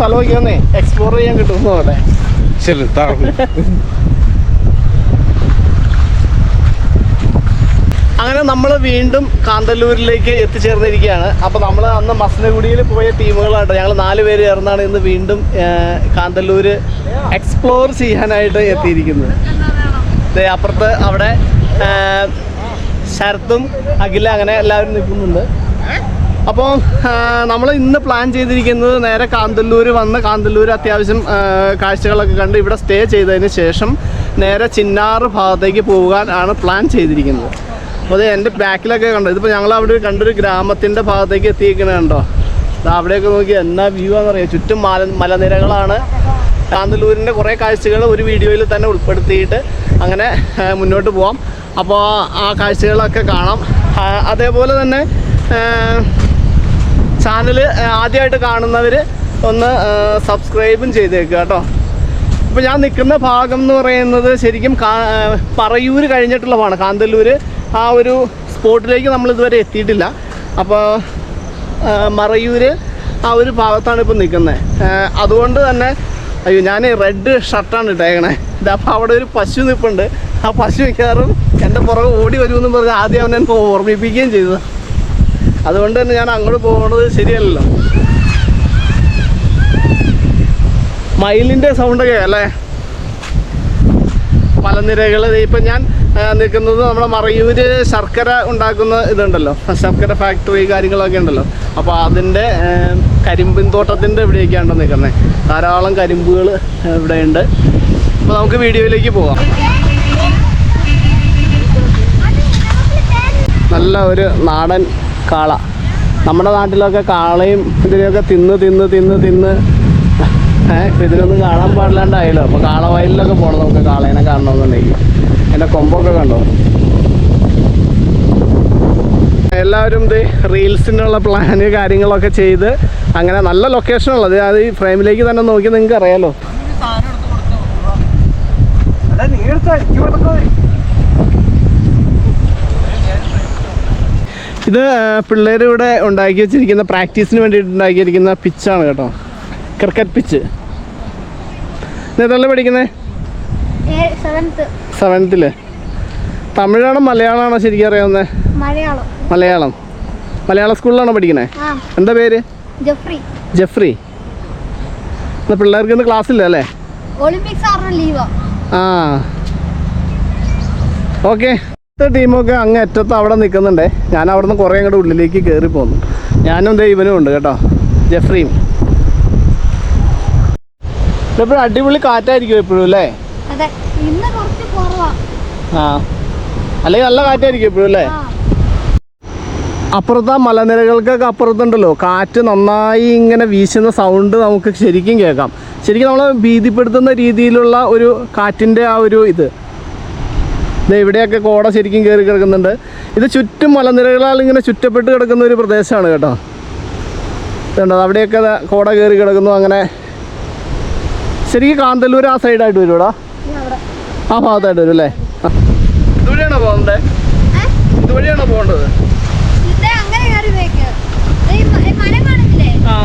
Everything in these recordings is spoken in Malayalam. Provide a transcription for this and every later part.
സ്ഥലമൊക്കെ ഒന്ന് എക്സ്പ്ലോർ ചെയ്യാൻ കിട്ടും അവിടെ ശരി അങ്ങനെ നമ്മൾ വീണ്ടും കാന്തല്ലൂരിലേക്ക് എത്തിച്ചേർന്നിരിക്കുകയാണ്. അപ്പോൾ നമ്മൾ അന്ന് മസനഗുഡിയിൽ പോയ ടീമുകളായിട്ട് ഞങ്ങൾ നാല് പേര് ചേർന്നാണ് ഇന്ന് വീണ്ടും കാന്തല്ലൂര് എക്സ്പ്ലോർ ചെയ്യാനായിട്ട് എത്തിയിരിക്കുന്നത്. അപ്പുറത്ത് അവിടെ ശരത്തും അഖില അങ്ങനെ എല്ലാവരും നിൽക്കുന്നുണ്ട്. അപ്പോൾ നമ്മൾ ഇന്ന് പ്ലാൻ ചെയ്തിരിക്കുന്നത് നേരെ കാന്തല്ലൂർ വന്ന് കാന്തല്ലൂർ അത്യാവശ്യം കാഴ്ചകളൊക്കെ കണ്ട് ഇവിടെ സ്റ്റേ ചെയ്തതിന് ശേഷം നേരെ ചിന്നാർ ഭാഗത്തേക്ക് പോകാൻ ആണ് പ്ലാൻ ചെയ്തിരിക്കുന്നത്. അപ്പോൾ എന്റെ ബാക്കിലൊക്കെ കണ്ടോ? ഇതിപ്പോൾ ഞങ്ങൾ അവിടെ കണ്ടൊരു ഗ്രാമത്തിന്റെ ഭാഗത്തേക്ക് എത്തിയിരിക്കണ കണ്ടോ? അവിടെയൊക്കെ നോക്കി എന്നാ വ്യൂ ആണെന്നറിയാം? ചുറ്റും മല മലനിരകളാണ്. കാന്തല്ലൂരിന്റെ കുറേ കാഴ്ചകൾ ഒരു വീഡിയോയിൽ തന്നെ ഉൾപ്പെടുത്തിയിട്ട് അങ്ങനെ മുന്നോട്ട് പോവാം. അപ്പോൾ ആ കാഴ്ചകളൊക്കെ കാണാം. അതേപോലെ തന്നെ ചാനൽ ആദ്യമായിട്ട് കാണുന്നവർ ഒന്ന് സബ്സ്ക്രൈബും ചെയ്തേക്കുക കേട്ടോ. ഇപ്പോൾ ഞാൻ നിൽക്കുന്ന ഭാഗം എന്ന് പറയുന്നത് ശരിക്കും പറയൂർ കഴിഞ്ഞിട്ടുള്ളതാണ്. കാന്തല്ലൂർ ആ ഒരു സ്പോട്ടിലേക്ക് നമ്മൾ ഇതുവരെ എത്തിയിട്ടില്ല. അപ്പോൾ മറയൂർ ആ ഒരു ഭാഗത്താണ് ഇപ്പോൾ നിൽക്കുന്നത് അതുകൊണ്ട് തന്നെ അയ്യോ ഞാൻ റെഡ് ഷർട്ടാണ് ഇട്ടേക്കണേ. ഇത് അപ്പോൾ അവിടെ ഒരു പശു നിൽപ്പുണ്ട് ആ പശു വയ്ക്കാറും എന്റെ പുറകെ ഓടി വരുമെന്ന് പറഞ്ഞ് ആദ്യം അവൻ എന്നെ ഓർമ്മിപ്പിക്കുകയും ചെയ്തു അതുകൊണ്ട് തന്നെ ഞാൻ അങ്ങോട്ട് പോകുന്നത് ശരിയല്ലല്ലോ. മയിലിന്റെ സൗണ്ടൊക്കെ അല്ലേ? മലനിരകൾ ഇപ്പം ഞാൻ നിൽക്കുന്നത് നമ്മുടെ മറയൂര് ശർക്കര ഉണ്ടാക്കുന്ന ഇതുണ്ടല്ലോ. ശർക്കര ഫാക്ടറി കാര്യങ്ങളൊക്കെ ഉണ്ടല്ലോ. അപ്പോൾ അതിന്റെ കരിമ്പിൻ തോട്ടത്തിന്റെ ഇവിടെയൊക്കെയാണ് നിൽക്കുന്നത്. ധാരാളം കരിമ്പുകൾ ഇവിടെയുണ്ട്. അപ്പോൾ നമുക്ക് വീഡിയോയിലേക്ക് പോകാം നല്ല ഒരു നാടൻ കാള. നമ്മുടെ നാട്ടിലൊക്കെ കാളയും ഇതിനെയൊക്കെ തിന്ന് തിന്ന് തിന്ന് തിന്ന്. ഏഹ് ഇതിനൊന്നും കാണാൻ പാടില്ലാണ്ടായല്ലോ. അപ്പോൾ കാളവയലിലൊക്കെ പോകണം നമുക്ക് കാളേനെ കാണണമെന്നുണ്ടെങ്കിൽ എന്റെ കൊമ്പൊക്കെ കണ്ടോ? എല്ലാവരും ഇത് റീൽസിനുള്ള പ്ലാന് കാര്യങ്ങളൊക്കെ ചെയ്ത് അങ്ങനെ നല്ല ലൊക്കേഷൻ ഉള്ളത് അത് ഈ ഫ്രെയിമിലേക്ക് തന്നെ നോക്കി നിങ്ങൾക്ക് അറിയാലോ ഇത് പിള്ളേർ ഇവിടെ ഉണ്ടാക്കി വെച്ചിരിക്കുന്ന പ്രാക്ടീസിന് വേണ്ടിയിട്ട് ഉണ്ടാക്കിയിരിക്കുന്ന പിച്ചാണ് കേട്ടോ. ക്രിക്കറ്റ് പിച്ച് ഇതല്ലേ പഠിക്കുന്നത് സെവൻത്തിൽ തമിഴാണോ മലയാളമാണോ ശരിക്കും അറിയാവുന്നത് മലയാളം. മലയാളം. സ്കൂളിലാണോ പഠിക്കണേ എന്താ പേര്? ജെഫ്രി. ജെഫ്രി. എന്നാ പിള്ളേർക്ക് ഇന്ന് ക്ലാസ് ഇല്ല അല്ലേ? ഒളിമ്പിക്സ് ലീവാ ആ. ഓക്കെ ടീമൊക്കെ അങ്ങ് അറ്റത്ത് അവിടെ നിൽക്കുന്നുണ്ടേ ഞാൻ അവിടെ നിന്ന് കുറേ അങ്ങോട്ട് ഉള്ളിലേക്ക് കയറി പോന്നു. ഞാനും ദേ ഇവനും ഉണ്ട് കേട്ടോ. ജെഫ്രിയും ഇതെപ്പോഴും അടിപൊളി കാറ്റായിരിക്കും എപ്പോഴും അല്ലേ? ആ. അല്ലെങ്കിൽ നല്ല കാറ്റായിരിക്കും എപ്പോഴും അല്ലേ? അപ്പുറത്ത് ആ മലനിരകൾക്കൊക്കെ അപ്പുറത്തുണ്ടല്ലോ. കാറ്റ് നന്നായി ഇങ്ങനെ വീശുന്ന സൗണ്ട് നമുക്ക് ശരിക്കും കേൾക്കാം. ശരിക്കും നമ്മളെ ഭീതിപ്പെടുത്തുന്ന രീതിയിലുള്ള ഒരു കാറ്റിന്റെ ആ ഒരു ഇത്. ഇവിടെയൊക്കെ കോട ശരിക്കും കയറി കിടക്കുന്നുണ്ട്. ഇത് ചുറ്റും മലനിരകളാൽ ഇങ്ങനെ ചുറ്റപ്പെട്ട് കിടക്കുന്ന ഒരു പ്രദേശമാണ് കേട്ടോ. ഇതുണ്ടോ അവിടെയൊക്കെ കോട കയറി കിടക്കുന്നു അങ്ങനെ. ശരിക്കും കാന്തല്ലൂർ ആ സൈഡായിട്ട് വരും ഇവിടെ ആ ഭാഗത്തായിട്ട് വരും അല്ലേ. ഇതുവഴിയാണോ പോകുന്നത്? ഇതുവഴിയാണോ പോകേണ്ടത്? ആ.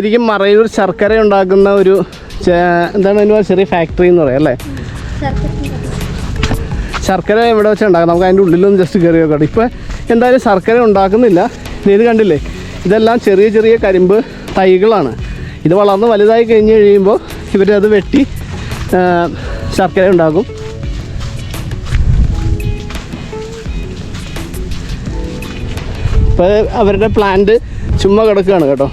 ശരിക്കും മറയൂർ ശർക്കര ഉണ്ടാക്കുന്ന ഒരു എന്താണ് അതിന് ചെറിയ ഫാക്ടറി എന്ന് പറയാം അല്ലേ? ശർക്കര എവിടെ വെച്ച് ഉണ്ടാക്കാം? നമുക്ക് അതിന്റെ ഉള്ളിലൊന്നും ജസ്റ്റ് കയറി നോക്കാം ഇപ്പോൾ എന്തായാലും ശർക്കര ഉണ്ടാക്കുന്നില്ല. ഇത് കണ്ടില്ലേ? ഇതെല്ലാം ചെറിയ ചെറിയ കരിമ്പ് തൈകളാണ്. ഇത് വളർന്ന് വലുതായി കഴിഞ്ഞ് കഴിയുമ്പോൾ ഇവരത് വെട്ടി ശർക്കര ഉണ്ടാക്കും. ഇപ്പോൾ അവരുടെ പ്ലാന്റ് ചുമ്മാ കിടക്കുകയാണ് കേട്ടോ.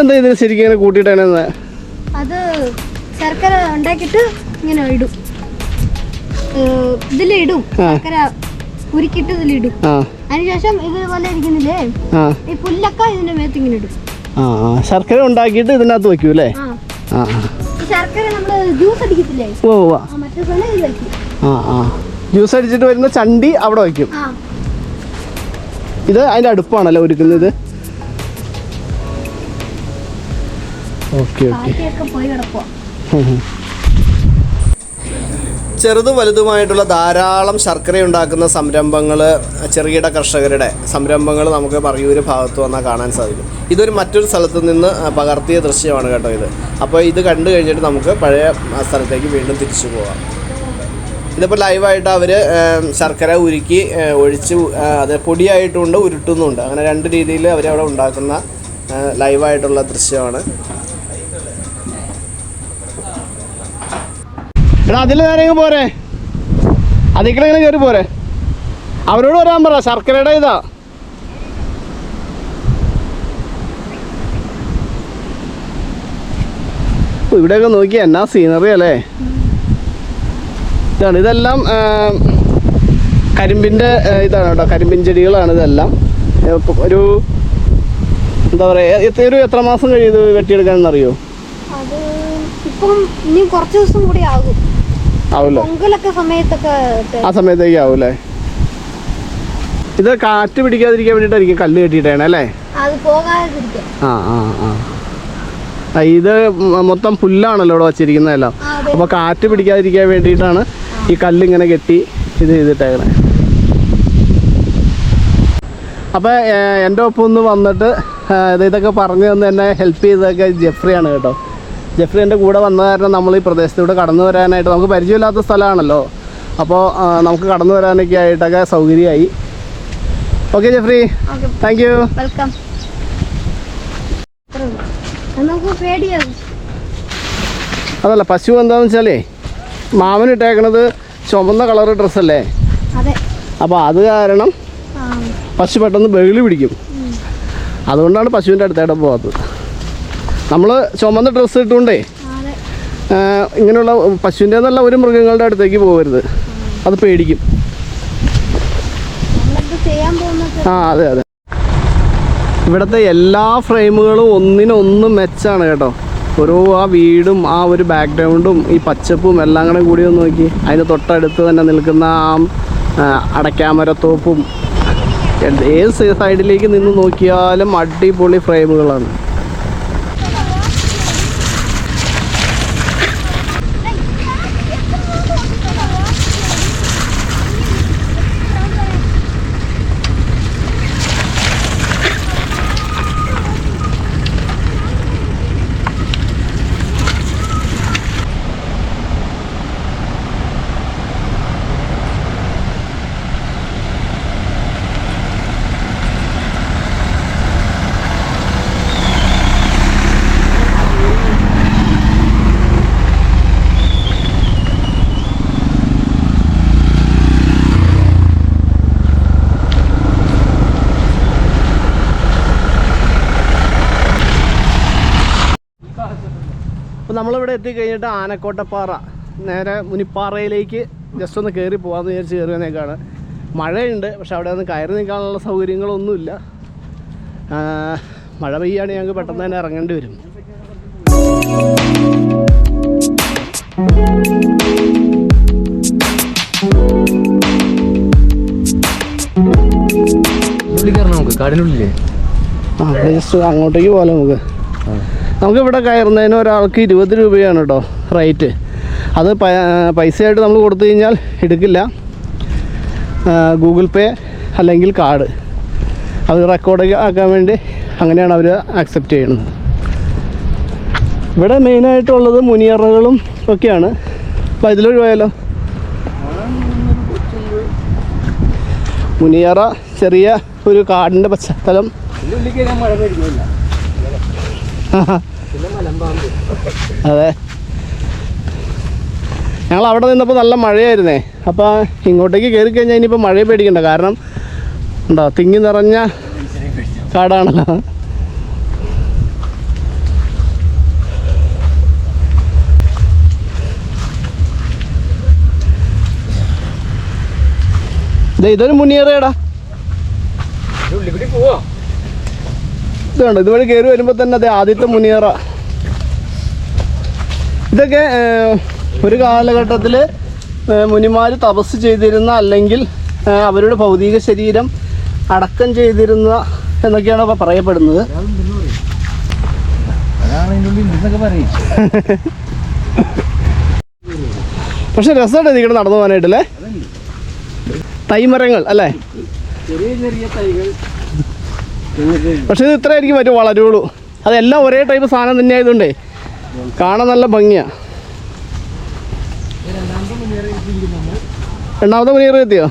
ഇതെന്താ ഇതിന് ശരിക്കും ഇങ്ങനെ കൂട്ടിയിട്ടാണ് അത് ശർക്കര ഉണ്ടാക്കിയിട്ട് ഇങ്ങനെ ഇടും. ഇതിലിടും. ശർക്കര ഉരുക്കിട്ട് ഇതിലിടും അതിനുശേഷം ഇതുപോലെ ഇരിക്കുന്നില്ലേ? ഈ പുല്ലൊക്കെ ഇതിന്റെ മേത്ത് ഇങ്ങനെ ഇടും. ശർക്കര ഉണ്ടാക്കിയിട്ട് ഇതിനകത്ത് വെക്കൂ അല്ലേ? ശർക്കര നമ്മൾ ജ്യൂസ് അടിക്കത്തില്ലേ? ഓ മറ്റേ ആ ആ. ജ്യൂസ് അടിച്ചിട്ട് വരുന്ന ചണ്ടി അവിടെ വയ്ക്കും ഇത് അതിന്റെ അടുപ്പാണല്ലോ ഒരുക്കുന്നത് ഓക്കെ ഓക്കെ. കാറ്റൊക്കെ പോയി കിടക്കുക ചെറുതും വലുതുമായിട്ടുള്ള ധാരാളം ശർക്കര ഉണ്ടാക്കുന്ന സംരംഭങ്ങൾ ചെറുകിട കർഷകരുടെ സംരംഭങ്ങൾ നമുക്ക് പറയൂര് ഭാഗത്ത് വന്നാൽ കാണാൻ സാധിക്കും. ഇതൊരു മറ്റൊരു സ്ഥലത്ത് നിന്ന് പകർത്തിയ ദൃശ്യമാണ് കേട്ടോ ഇത്. അപ്പോൾ ഇത് കണ്ടു കഴിഞ്ഞിട്ട് നമുക്ക് പഴയ സ്ഥലത്തേക്ക് വീണ്ടും തിരിച്ചു പോകാം ഇതിപ്പോൾ ലൈവായിട്ട് അവർ ശർക്കര ഉരുക്കി ഒഴിച്ച് അത് പൊടിയായിട്ടുമുണ്ട് ഉരുട്ടുന്നുണ്ട്. അങ്ങനെ രണ്ട് രീതിയിൽ അവരവിടെ ഉണ്ടാക്കുന്ന ലൈവായിട്ടുള്ള ദൃശ്യമാണ്. എടാ അതിൽ നേരെ പോരെ? അതിങ്ങനെ കയറി പോരെ? അവരോട് വരാൻ പറ ശർക്കരയുടെ ഇതാ. ഇവിടെയൊക്കെ നോക്കി എന്നാ സീനറി അല്ലേ? ഇതാണ് ഇതെല്ലാം കരിമ്പിന്റെ ഇതാണ് കേട്ടോ കരിമ്പിൻ ചെടികളാണ് ഇതെല്ലാം. ഒരു എന്താ പറയുക ഒരു എത്ര മാസം കഴിയും ഇത് വെട്ടിയെടുക്കാനെന്നറിയോ ഇപ്പം ഇനി കുറച്ച് ദിവസം കൂടി ആകും. പൊങ്കലൊക്കെ സമയത്തൊക്കെ ആ സമയത്തേക്ക് ആവൂലേ? ഇത് കാറ്റ് പിടിക്കാതിരിക്കാൻ വേണ്ടിയിട്ടായിരിക്കും കല്ല് കെട്ടിയിട്ടാണ് അല്ലേ? അത് പോകാതിരിക്കാൻ. ആ ആ ആ. ആ, ഇത് മൊത്തം പുല്ലാണല്ലോ ഇവിടെ വച്ചിരിക്കുന്നതെല്ലാം. അപ്പൊ അപ്പോൾ കാറ്റ് പിടിക്കാതിരിക്കാൻ വേണ്ടിയിട്ടാണ് ഈ കല്ല് ഇങ്ങനെ കെട്ടി ഇത് ചെയ്തിട്ടേക്കണേ. അപ്പോൾ എന്റെ ഒപ്പം ഒന്ന് വന്നിട്ട് ഇത് ഇതൊക്കെ പറഞ്ഞു തന്ന് എന്നെ ഹെൽപ്പ് ചെയ്തതൊക്കെ ജെഫ്രിയാണ് കേട്ടോ. ജെഫ്രി എന്റെ കൂടെ വന്ന കാരണം നമ്മൾ ഈ പ്രദേശത്തൂടെ കടന്നു വരാനായിട്ട് നമുക്ക് പരിചയമില്ലാത്ത സ്ഥലമാണല്ലോ. അപ്പോൾ നമുക്ക് കടന്നു വരാനൊക്കെ ആയിട്ടൊക്കെ സൗകര്യമായി. Okay Jeffrey. Thank you welcome അതല്ല പശു എന്താണെന്ന് വെച്ചാലേ മാമന് ഇട്ടേക്കണത് ചുമന്ന കളർ ഡ്രസ്സല്ലേ അപ്പോൾ അത്. കാരണം പശു പെട്ടെന്ന് ബഹളി പിടിക്കും. അതുകൊണ്ടാണ് പശുവിന്റെ അടുത്തായിട്ട് പോകാത്തത് നമ്മൾ ചുമന്ന ഡ്രസ്സ് ഇട്ടുകൊണ്ടേ ഇങ്ങനെയുള്ള പശുവിന്റെ എന്നല്ല ഒരു മൃഗങ്ങളുടെ അടുത്തേക്ക് പോകരുത്. അത് പേടിക്കും. ആ അതെ അതെ. ഇവിടുത്തെ എല്ലാ ഫ്രെയിമുകളും ഒന്നിനൊന്ന് മെച്ചാണ് കേട്ടോ. ഓരോ ആ വീടും ആ ഒരു ബാക്ക്ഗ്രൗണ്ടും ഈ പച്ചപ്പും എല്ലാം കൂടെ കൂടി ഒന്ന് നോക്കി. അതിന്റെ തൊട്ടടുത്ത് തന്നെ നിൽക്കുന്ന ആ അടയ്ക്കാമരത്തോപ്പും ഏത് സൈഡിലേക്ക് നിന്ന് നോക്കിയാലും അടിപൊളി ഫ്രെയിമുകളാണ്. അപ്പോൾ നമ്മളിവിടെ എത്തിക്കഴിഞ്ഞിട്ട് ആനക്കോട്ടപ്പാറ. നേരെ മുനിപ്പാറയിലേക്ക് ജസ്റ്റ് ഒന്ന് കയറി പോകാമെന്ന് വിചാരിച്ച് കയറുന്നേക്കാണ് മഴയുണ്ട് പക്ഷെ അവിടെ ഒന്ന് കയറി നിൽക്കാനുള്ള സൗകര്യങ്ങളൊന്നുമില്ല. മഴ പെയ്യാണെങ്കിൽ ഞങ്ങൾക്ക് പെട്ടെന്ന് തന്നെ ഇറങ്ങേണ്ടി വരും. നമുക്ക്? കാടിനുള്ളിലേ ആ ജസ്റ്റ് അങ്ങോട്ടേക്ക് പോകാം നമുക്ക്. നമുക്ക് ഇവിടെ കയറുന്നതിന് ഒരാൾക്ക് ഇരുപത് രൂപയാണ് കേട്ടോ റേറ്റ്. അത് പൈസയായിട്ട് നമ്മൾ കൊടുത്തു കഴിഞ്ഞാൽ എടുക്കില്ല. ആ, ഗൂഗിൾ പേ അല്ലെങ്കിൽ കാർഡ്. അത് റെക്കോർഡ് ആക്കാൻ വേണ്ടി അങ്ങനെയാണ് അവർ ആക്സെപ്റ്റ് ചെയ്യുന്നത്. ഇവിടെ മെയിനായിട്ടുള്ളത് മുനിയറകളും ഒക്കെയാണ്. അപ്പോൾ ഇതിലൊരു പോയാലോ മുനിയറ ചെറിയ ഒരു കാടിന്റെ പശ്ചാത്തലം. ഉള്ളിൽ അതെ. ഞങ്ങൾ അവിടെ നിന്നപ്പോൾ നല്ല മഴയായിരുന്നേ. അപ്പോൾ ഇങ്ങോട്ടേക്ക് കയറി കഴിഞ്ഞാൽ ഇനിയിപ്പോൾ മഴയെ പേടിക്കണ്ട. കാരണം ഉണ്ടോ തിങ്ങി നിറഞ്ഞ കാടാണല്ലോ. ഇതൊരു മുനിയറയടാ പോവാ. ഇത് കണ്ടോ ഇതുവഴി കയറി വരുമ്പോൾ തന്നെ അതെ ആദ്യത്തെ മുനിയറ. ഇതൊക്കെ ഒരു കാലഘട്ടത്തിൽ മുനിമാർ തപസ് ചെയ്തിരുന്ന അല്ലെങ്കിൽ അവരുടെ ഭൗതിക ശരീരം അടക്കം ചെയ്തിരുന്ന എന്നൊക്കെയാണ് അപ്പോൾ പറയപ്പെടുന്നത്. പക്ഷെ രസമായിട്ട് ഇതിങ്ങനെ നടന്നു പോകാനായിട്ടല്ലേ? തൈമരങ്ങൾ അല്ലേ? ചെറിയ ചെറിയ തൈകൾ. പക്ഷെ ഇത് ഇത്രയായിരിക്കും മറ്റു വളരുള്ളൂ. അതെല്ലാം ഒരേ ടൈപ്പ് സാധനം തന്നെ ആയതുകൊണ്ടേ കാണാൻ നല്ല ഭംഗിയാ. രണ്ടാമത്തെ മുനീർ എത്തിയോ?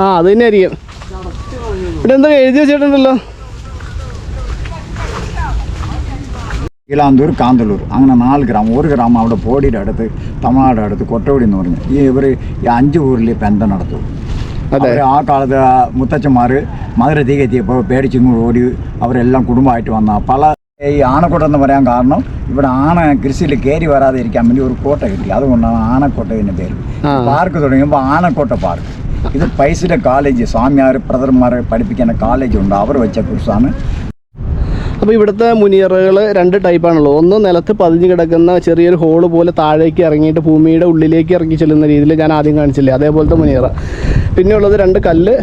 ആ അത് തന്നെ ആയിരിക്കും. ഇവിടെ എന്തൊക്കെ എഴുതി വെച്ചിട്ടുണ്ടല്ലോ? ഇലാന്തൂർ കാന്തല്ലൂർ. അങ്ങനെ നാല് ഗ്രാമം. ഒരു ഗ്രാമം അവിടെ പോടിയുടെ അടുത്ത് തമിഴ്നാട് അടുത്ത് കൊട്ടവടി എന്ന് പറഞ്ഞു. ഈ ഇവർ ഈ അഞ്ച് ഊരിൽ പെന്ത നടത്തും. അതെ. അവർ ആ കാലത്ത് ആ മുത്തച്ഛന്മാർ മധുര തീകെത്തിയപ്പോൾ പേടിച്ചിങ്ങോട്ട് ഓടി അവരെല്ലാം കുടുംബമായിട്ട് വന്ന പല ഈ ആനക്കോട്ട എന്ന് പറയാൻ കാരണം ഇവിടെ ആന കൃഷിയിൽ കയറി വരാതെ ഇരിക്കാൻ വേണ്ടി ഒരു കോട്ട കിട്ടി. അതുകൊണ്ടാണ് ആനക്കോട്ട ഇതിന്റെ പേര്. ആ. പാർക്ക് തുടങ്ങിയപ്പോൾ ആനക്കോട്ട പാർക്ക്. ഇത് പൈസയുടെ കോളേജ് സ്വാമിയാർ ബ്രദർമാരെ പഠിപ്പിക്കുന്ന കോളേജ് ഉണ്ട്. അവർ വെച്ച കുറിച്ചാണ് അപ്പോൾ ഇവിടുത്തെ മുനിയറുകൾ രണ്ട് ടൈപ്പാണല്ലോ ഒന്ന് നിലത്ത് പതിഞ്ഞ് കിടക്കുന്ന ചെറിയൊരു ഹോൾ പോലെ താഴേക്ക് ഇറങ്ങിയിട്ട് ഭൂമിയുടെ ഉള്ളിലേക്ക് ഇറങ്ങി ചെല്ലുന്ന രീതിയിൽ ഞാൻ ആദ്യം കാണിച്ചില്ലേ? അതേപോലത്തെ മുനിയറ. പിന്നെ ഉള്ളത് രണ്ട് കല്ല്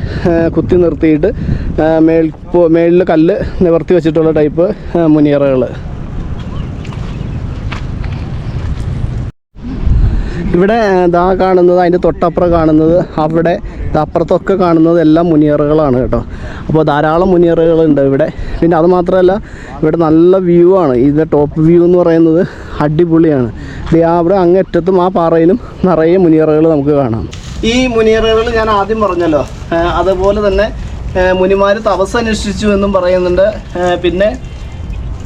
കുത്തി നിർത്തിയിട്ട് മേൽ മേളിൽ കല്ല് നിവർത്തി വെച്ചിട്ടുള്ള ടൈപ്പ് മുനിയറകൾ ഇവിടെ ഇതാ കാണുന്നത് അതിന്റെ തൊട്ടപ്പുറം കാണുന്നത് അവിടെ അപ്പുറത്തൊക്കെ കാണുന്നത് എല്ലാം മുനിയറുകളാണ് കേട്ടോ. അപ്പോൾ ധാരാളം മുനിയറുകളുണ്ട് ഇവിടെ. പിന്നെ അത് മാത്രമല്ല ഇവിടെ നല്ല വ്യൂ ആണ്. ഇതിന്റെ ടോപ്പ് വ്യൂ എന്ന് പറയുന്നത് അടിപൊളിയാണ്. അവിടെ അങ്ങറ്റത്തും ആ പാറയിലും നിറയെ മുനിയറുകൾ നമുക്ക് കാണാം. ഈ മുനിയറുകൾ ഞാൻ ആദ്യം പറഞ്ഞല്ലോ. അതുപോലെ തന്നെ മുനിമാർ തപസ് അനുഷ്ഠിച്ചു എന്നും പറയുന്നുണ്ട്. പിന്നെ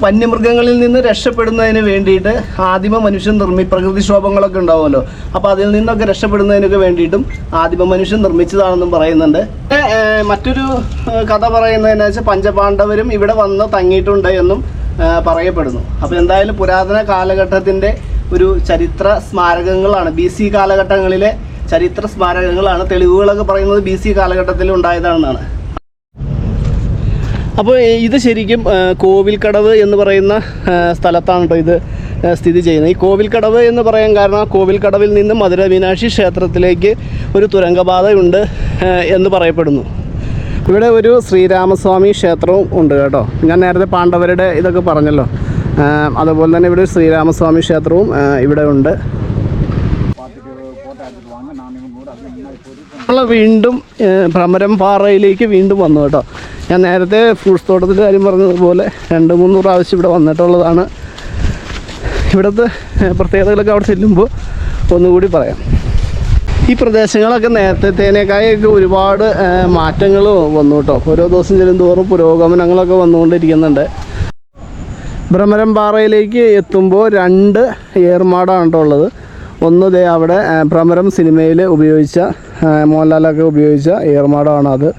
വന്യമൃഗങ്ങളിൽ നിന്ന് രക്ഷപ്പെടുന്നതിന് വേണ്ടിയിട്ട് ആദിമ മനുഷ്യൻ നിർമ്മി പ്രകൃതിക്ഷോഭങ്ങളൊക്കെ ഉണ്ടാവുമല്ലോ. അപ്പോൾ അതിൽ നിന്നൊക്കെ രക്ഷപ്പെടുന്നതിനൊക്കെ വേണ്ടിയിട്ടും ആദിമ മനുഷ്യൻ നിർമ്മിച്ചതാണെന്നും പറയുന്നുണ്ട്. മറ്റൊരു കഥ പറയുന്നതെന്ന് വെച്ചാൽ പഞ്ചപാണ്ഡവരും ഇവിടെ വന്ന് തങ്ങിയിട്ടുണ്ട് എന്നും പറയപ്പെടുന്നു. അപ്പോൾ എന്തായാലും പുരാതന കാലഘട്ടത്തിന്റെ ഒരു ചരിത്ര സ്മാരകങ്ങളാണ്. ബി സി കാലഘട്ടങ്ങളിലെ ചരിത്ര സ്മാരകങ്ങളാണ് തെളിവുകളൊക്കെ പറയുന്നത് ബി സി കാലഘട്ടത്തിൽ ഉണ്ടായതാണെന്നാണ്. അപ്പോൾ ഇത് ശരിക്കും കോവിൽക്കടവ് എന്ന് പറയുന്ന സ്ഥലത്താണ് കേട്ടോ ഇത് സ്ഥിതി ചെയ്യുന്നത്. ഈ കോവിൽക്കടവ് എന്ന് പറയാൻ കാരണം കോവിൽക്കടവിൽ നിന്ന് മധുര മീനാക്ഷി ക്ഷേത്രത്തിലേക്ക് ഒരു തുരങ്കപാതയുണ്ട് എന്ന് പറയപ്പെടുന്നു. ഇവിടെ ഒരു ശ്രീരാമസ്വാമി ക്ഷേത്രവും ഉണ്ട് കേട്ടോ. ഞാൻ നേരത്തെ പാണ്ഡവരുടെ ഇതൊക്കെ പറഞ്ഞല്ലോ. അതുപോലെ തന്നെ ഇവിടെ ശ്രീരാമസ്വാമി ക്ഷേത്രവും ഇവിടെ ഉണ്ട്. വീണ്ടും ഭ്രമരം പാറയിലേക്ക് വീണ്ടും വന്നു കേട്ടോ. ഞാൻ നേരത്തെ ഫ്രൂട്ട്സ് തോട്ടത്തിന്റെ കാര്യം പറഞ്ഞതുപോലെ രണ്ട് മൂന്ന് പ്രാവശ്യം ഇവിടെ വന്നിട്ടുള്ളതാണ്. ഇവിടുത്തെ പ്രത്യേകതകളൊക്കെ അവിടെ ചെല്ലുമ്പോൾ ഒന്നുകൂടി പറയാം. ഈ പ്രദേശങ്ങളൊക്കെ നേരത്തെ നേരത്തേനേക്കായൊക്കെ ഒരുപാട് മാറ്റങ്ങൾ വന്നു കേട്ടോ. ഓരോ ദിവസം ചെല്ലും തോറും പുരോഗമനങ്ങളൊക്കെ വന്നുകൊണ്ടിരിക്കുന്നുണ്ട്. ഭ്രമരം പാറയിലേക്ക് എത്തുമ്പോൾ രണ്ട് ഏർമാടാണ് കേട്ടോ ഉള്ളത്. ഒന്ന് ദേ അവിടെ ഭ്രമരം സിനിമയിൽ ഉപയോഗിച്ച മോഹൻലാലൊക്കെ ഉപയോഗിച്ച ഏർമാടമാണ് അത്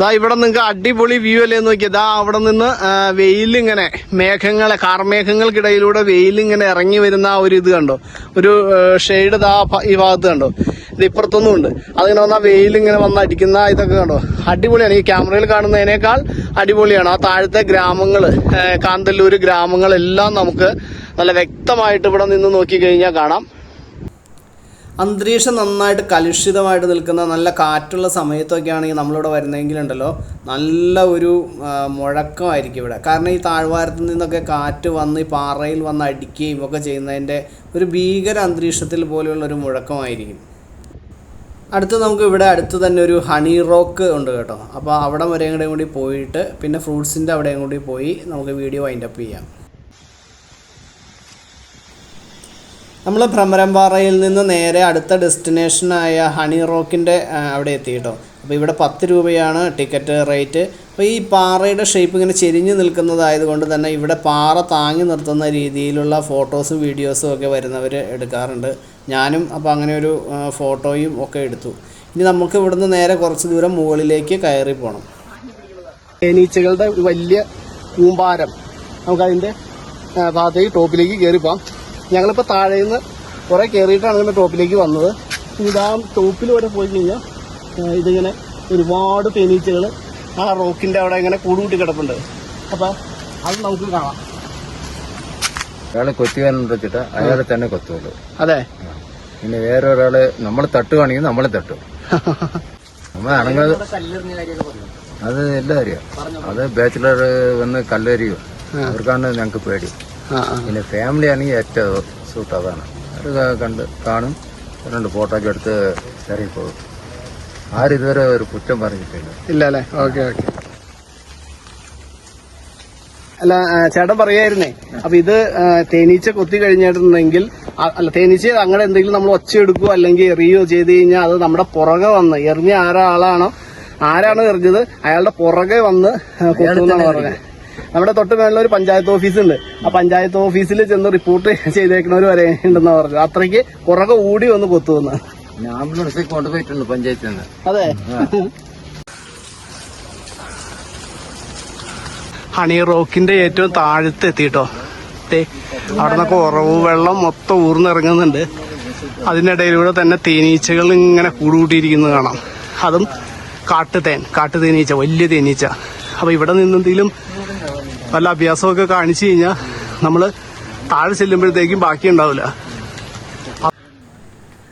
ദാ ഇവിടെ നിങ്ങൾക്ക് അടിപൊളി വ്യൂ അല്ലേ എന്ന് ഇതാ അവിടെ നിന്ന് വെയിലിങ്ങനെ മേഘങ്ങളെ കാർമേഘങ്ങൾക്കിടയിലൂടെ വെയിലിങ്ങനെ ഇറങ്ങി വരുന്ന ആ ഒരു ഇത് കണ്ടോ? ഒരു ഷെയ്ഡ് ഇതാ ഈ ഭാഗത്ത് കണ്ടോ? ഇത് ഇപ്പുറത്തൊന്നും ഉണ്ട്. അതിങ്ങനെ വന്നാൽ വെയിലിങ്ങനെ വന്ന് അടിക്കുന്ന ഇതൊക്കെ കണ്ടോ? അടിപൊളിയാണ്. ഈ ക്യാമറയിൽ കാണുന്നതിനേക്കാൾ അടിപൊളിയാണ്. ആ താഴത്തെ ഗ്രാമങ്ങൾ കാന്തല്ലൂർ ഗ്രാമങ്ങളെല്ലാം നമുക്ക് നല്ല വ്യക്തമായിട്ട് ഇവിടെ നിന്ന് നോക്കിക്കഴിഞ്ഞാൽ കാണാം. അന്തരീക്ഷം നന്നായിട്ട് കലുഷിതമായിട്ട് നിൽക്കുന്ന നല്ല കാറ്റുള്ള സമയത്തൊക്കെ ആണെങ്കിൽ നമ്മളിവിടെ വരുന്നെങ്കിലുണ്ടല്ലോ നല്ല ഒരു മുഴക്കമായിരിക്കും ഇവിടെ. കാരണം ഈ താഴ്വാരത്തു നിന്നൊക്കെ കാറ്റ് വന്ന് ഈ പാറയിൽ വന്ന് അടിക്കുകയും ഒക്കെ ചെയ്യുന്നതിന്റെ ഒരു ഭീകര അന്തരീക്ഷത്തിൽ പോലെയുള്ള ഒരു മുഴക്കമായിരിക്കും. അടുത്ത് നമുക്ക് ഇവിടെ അടുത്ത് തന്നെ ഒരു ഹണി റോക്ക് ഉണ്ട് കേട്ടോ. അപ്പോൾ അവിടെ വരെയും കൂടി പോയിട്ട് പിന്നെ ഫ്രൂട്ട്സിന്റെ അവിടെയും കൂടി പോയി നമുക്ക് വീഡിയോ വൈൻഡപ്പ് ചെയ്യാം. നമ്മൾ ഭ്രമരംപാറയിൽ നിന്ന് നേരെ അടുത്ത ഡെസ്റ്റിനേഷനായ ഹണി റോക്കിന്റെ അവിടെ എത്തി കേട്ടോ. അപ്പോൾ ഇവിടെ പത്ത് രൂപയാണ് ടിക്കറ്റ് റേറ്റ്. അപ്പോൾ ഈ പാറയുടെ ഷേപ്പ് ഇങ്ങനെ ചെരിഞ്ഞ് നിൽക്കുന്നതായതുകൊണ്ട് തന്നെ ഇവിടെ പാറ താങ്ങി നിർത്തുന്ന രീതിയിലുള്ള ഫോട്ടോസും വീഡിയോസും ഒക്കെ വരുന്നവർ എടുക്കാറുണ്ട്. ഞാനും അപ്പോൾ അങ്ങനെ ഒരു ഫോട്ടോയും ഒക്കെ എടുത്തു. ഇനി നമുക്ക് ഇവിടുന്ന് നേരെ കുറച്ച് ദൂരം മുകളിലേക്ക് കയറി പോകണം തേനീച്ചകളുടെ വലിയ കൂമ്പാരം. നമുക്കതിന്റെ ഭാഗത്തേക്ക് ടോപ്പിലേക്ക് കയറി പോകാം ഞങ്ങളിപ്പോൾ താഴെ നിന്ന് കുറേ കയറിയിട്ടാണ് ഇങ്ങനെ ടോപ്പിലേക്ക് വന്നത്. ഇതാ ടോപ്പിൽ വരെ പോയി കഴിഞ്ഞാൽ ഇതിങ്ങനെ ഒരുപാട് തേനീച്ചകൾ ആ റോക്കിന്റെ അവിടെ ഇങ്ങനെ കൂടുകൂട്ടി കിടപ്പുണ്ട്. അപ്പോൾ അത് നമുക്ക് കാണാം. ഒരാൾ കൊത്തുകാരൻ വെച്ചിട്ട് അയാളെ തന്നെ കൊത്തുള്ളൂ. അതെ. പിന്നെ വേറെ ഒരാൾ നമ്മൾ തട്ടുകയാണെങ്കിൽ നമ്മളെ തട്ടും. നമ്മൾ അണങ്ങാതെ അത് എല്ലാം അറിയാം അത് ബാച്ചിലർ വന്ന് കല്ലെറിയും. അവർക്കാണ് ഞങ്ങൾക്ക് പേടി. പിന്നെ ഫാമിലി ആണെങ്കിൽ ഏറ്റവും സൂട്ട് അതാണ്. അത് കണ്ട് കാണും. രണ്ട് ഫോട്ടോ ഒക്കെ എടുത്ത് പോകും ആരും ഇതുവരെ ഒരു കുറ്റം പറഞ്ഞിട്ടില്ല. ഇല്ല അല്ലേ? ഓക്കെ ഓക്കെ അല്ല ചേട്ടൻ പറയായിരുന്നേ. അപ്പൊ ഇത് തേനീച്ച കൊത്തി കഴിഞ്ഞിട്ടുണ്ടെങ്കിൽ അല്ല തേനീച്ച അങ്ങനെ എന്തെങ്കിലും നമ്മൾ ഒച്ച എടുക്കുക അല്ലെങ്കിൽ എറിയോ ചെയ്ത് കഴിഞ്ഞാൽ അത് നമ്മുടെ പുറകെ വന്ന് എറിഞ്ഞ ആരാളാണോ ആരാണോ എറിഞ്ഞത് അയാളുടെ പുറകെ വന്ന് കൊത്തുന്നാണ് പറഞ്ഞത്. നമ്മുടെ തൊട്ട് മേളിൽ ഒരു പഞ്ചായത്ത് ഓഫീസ് ഉണ്ട്. ആ പഞ്ചായത്ത് ഓഫീസിൽ ചെന്ന് റിപ്പോർട്ട് ചെയ്തേക്കുന്നവർ വരെ ഉണ്ടെന്നാ പറഞ്ഞു അത്രയ്ക്ക് പുറകെ ഓടി വന്ന് കൊത്തുവന്ന് ആംബുലൻസിൽ കൊണ്ടുപോയിട്ടുണ്ട് പഞ്ചായത്തിൽ നിന്ന്. അതെ. ഹണി റോക്കിന്റെ ഏറ്റവും താഴത്ത് എത്തിട്ടോ? അവിടെ നിന്നൊക്കെ ഉറവ് വെള്ളം മൊത്തം ഊർന്നിറങ്ങുന്നുണ്ട്. അതിനിടയിലൂടെ തന്നെ തേനീച്ചകൾ ഇങ്ങനെ കൂടുകൂട്ടിയിരിക്കുന്നത് കാണാം. അതും കാട്ടുതേൻ കാട്ടു തേനീച്ച വലിയ തേനീച്ച. അപ്പൊ ഇവിടെ നിന്നെന്തെങ്കിലും വല്ല അഭ്യാസമൊക്കെ കാണിച്ചു കഴിഞ്ഞാൽ നമ്മൾ താഴെ ചെല്ലുമ്പോഴത്തേക്കും ബാക്കി ഉണ്ടാവില്ല.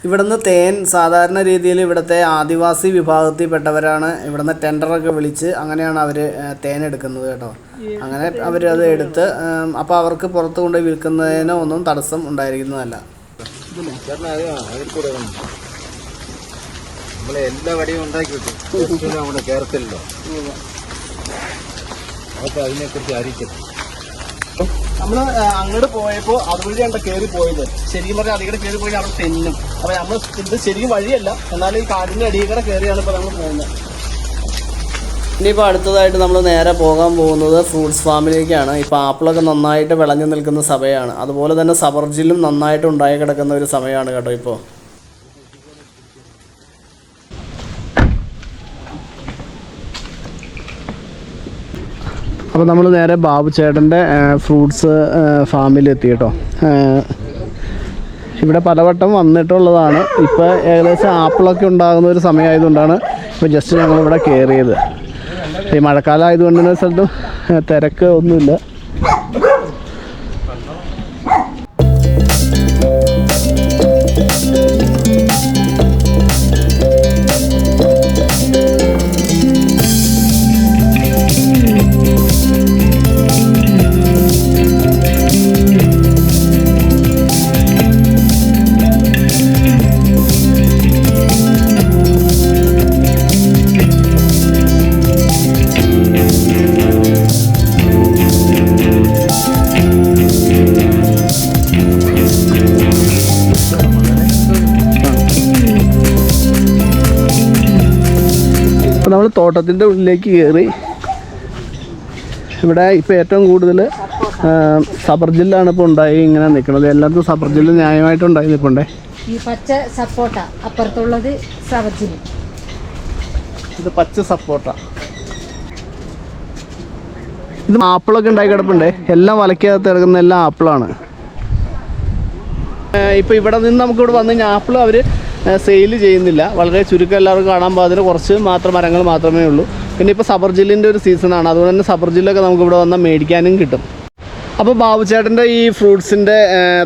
ഇവിടുന്ന് തേൻ സാധാരണ രീതിയിൽ ഇവിടുത്തെ ആദിവാസി വിഭാഗത്തിൽപ്പെട്ടവരാണ് ഇവിടുന്ന് ടെൻഡറൊക്കെ വിളിച്ച് അങ്ങനെയാണ് അവർ തേൻ എടുക്കുന്നത് കേട്ടോ. അങ്ങനെ അവരത് എടുത്ത് അപ്പോൾ അവർക്ക് പുറത്ത് കൊണ്ടുപോയി വിൽക്കുന്നതിനോ ഒന്നും തടസ്സം ഉണ്ടായിരിക്കുന്നതല്ല. നമ്മളെ എല്ലാ വടിയും ഉണ്ടാക്കി കിട്ടും നമ്മുടെ കേരളത്തിലല്ലോ അതൊക്കെ അതിനെക്കുറിച്ച് ആയിരിക്കും നമ്മൾ അങ്ങോട്ട് പോയപ്പോൾ അതുവഴിയാണ് കയറി പോയത്. ശരിക്കും പറഞ്ഞാൽ അതികടെ കയറി പോയി അവിടെ തെന്നും അപ്പോൾ നമ്മൾ ഇത് ശരിക്കും വഴിയല്ല. എന്നാൽ ഈ കാടിന്റെ അടിയിൽ കൂടെ കയറിയാണ് ഇപ്പോൾ നമ്മൾ പോകുന്നത്. ഇനിയിപ്പോൾ അടുത്തതായിട്ട് നമ്മൾ നേരെ പോകാൻ പോകുന്നത് ഫ്രൂട്ട്സ് ഫാമിലേക്കാണ്. ഇപ്പോൾ ആപ്പിളൊക്കെ നന്നായിട്ട് വിളഞ്ഞു നിൽക്കുന്ന സമയമാണ്. അതുപോലെ തന്നെ സബർജിലും നന്നായിട്ട് ഉണ്ടായി കിടക്കുന്ന ഒരു സമയമാണ് കേട്ടോ ഇപ്പോൾ അപ്പോൾ നമ്മൾ നേരെ ബാബു ചേട്ടന്റെ ഫ്രൂട്ട്സ് ഫാമിൽ എത്തി കേട്ടോ. ഇവിടെ പലവട്ടം വന്നിട്ടുള്ളതാണ്. ഇപ്പോൾ ഏകദേശം ആപ്പിളൊക്കെ ഉണ്ടാകുന്ന ഒരു സമയമായതുകൊണ്ടാണ് ഇപ്പോൾ ജസ്റ്റ് ഞങ്ങളിവിടെ കയറിയത് ഈ മഴക്കാലം ആയതുകൊണ്ട് സ്ഥലത്തും തിരക്ക് ഒന്നുമില്ല. തോട്ടത്തിന്റെ ഉള്ളിലേക്ക് കയറി. ഇവിടെ ഇപ്പോൾ ഏറ്റവും കൂടുതൽ സബർജില്ലാണ് ഇപ്പോൾ ഉണ്ടായി ഇങ്ങനെ നിൽക്കുന്നത്. എല്ലായിടത്തും സബർജില്ല ന്യായമായിട്ടുണ്ടായി ന്യായമായിട്ട് ഉണ്ടായി നിൽപ്പുണ്ടേ. ഈ പച്ച സപ്പോട്ട അപ്പുറത്തുള്ളത് സബർജില്ല ഇത് പച്ച സപ്പോട്ട. ഇത് ആപ്പിളൊക്കെ ഉണ്ടായി കിടപ്പുണ്ട്. എല്ലാം വലയ്ക്കകത്ത് ഇറങ്ങുന്ന എല്ലാം ആപ്പിളാണ്. ഇപ്പോൾ ഇവിടെ നിന്ന് നമുക്ക് ഇവിടെ വന്നു കഴിഞ്ഞാൽ ആപ്പിൾ അവർ സെയിൽ ചെയ്യുന്നില്ല. വളരെ ചുരുക്കം എല്ലാവർക്കും കാണാൻ പാകത്തിന് കുറച്ച് മാത്രം മരങ്ങൾ മാത്രമേ ഉള്ളൂ. പിന്നെ ഇപ്പോൾ സബർജില്ലിന്റെ ഒരു സീസണാണ് അതുകൊണ്ട് തന്നെ സബർജില്ലൊക്കെ നമുക്ക് ഇവിടെ വന്നാൽ മേടിക്കാനും കിട്ടും. അപ്പോൾ ബാബുചേട്ടന്റെ ഈ ഫ്രൂട്ട്സിന്റെ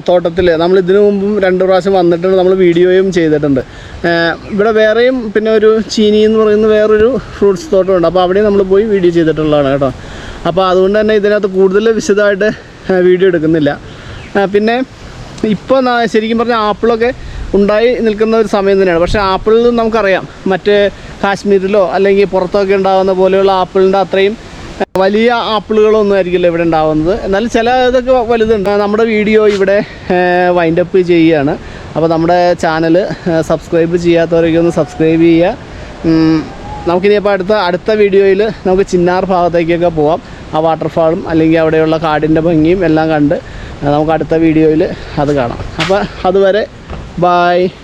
തോട്ടത്തിൽ നമ്മൾ ഇതിനു മുമ്പും രണ്ട് പ്രാവശ്യം വന്നിട്ടുണ്ട്. നമ്മൾ വീഡിയോയും ചെയ്തിട്ടുണ്ട്. ഇവിടെ വേറെയും പിന്നെ ഒരു ചീനി എന്ന് പറയുന്ന വേറൊരു ഫ്രൂട്ട്സ് തോട്ടമുണ്ട്. അപ്പോൾ അവിടെയും നമ്മൾ പോയി വീഡിയോ ചെയ്തിട്ടുള്ളതാണ് കേട്ടോ. അപ്പോൾ അതുകൊണ്ട് തന്നെ ഇതിനകത്ത് കൂടുതൽ വിശദമായിട്ട് വീഡിയോ എടുക്കുന്നില്ല. പിന്നെ ഇപ്പോൾ ശരിക്കും പറഞ്ഞാൽ ആപ്പിളൊക്കെ ഉണ്ടായി നിൽക്കുന്ന ഒരു സമയം തന്നെയാണ്. പക്ഷേ ആപ്പിളിൽ നിന്ന് നമുക്കറിയാം മറ്റ് കാശ്മീരിലോ അല്ലെങ്കിൽ പുറത്തൊക്കെ ഉണ്ടാകുന്ന പോലെയുള്ള ആപ്പിളിന്റെ അത്രയും വലിയ ആപ്പിളുകളൊന്നും ആയിരിക്കില്ല ഇവിടെ ഉണ്ടാവുന്നത്. എന്നാലും ചില ഇതൊക്കെ വലുതുണ്ട്. നമ്മുടെ വീഡിയോ ഇവിടെ വൈൻഡപ്പ് ചെയ്യുകയാണ്. അപ്പോൾ നമ്മുടെ ചാനൽ സബ്സ്ക്രൈബ് ചെയ്യാത്തവരൊക്കെ ഒന്ന് സബ്സ്ക്രൈബ് ചെയ്യുക. നമുക്കിനി നമുക്കിനിയപ്പോൾ അടുത്ത അടുത്ത വീഡിയോയിൽ നമുക്ക് ചിന്നാർ ഭാഗത്തേക്കൊക്കെ പോവാം. ആ വാട്ടർഫാളും അല്ലെങ്കിൽ അവിടെയുള്ള കാടിന്റെ ഭംഗിയും എല്ലാം കണ്ട് നമുക്ക് അടുത്ത വീഡിയോയിൽ അത് കാണാം. അപ്പോൾ അതുവരെ Bye.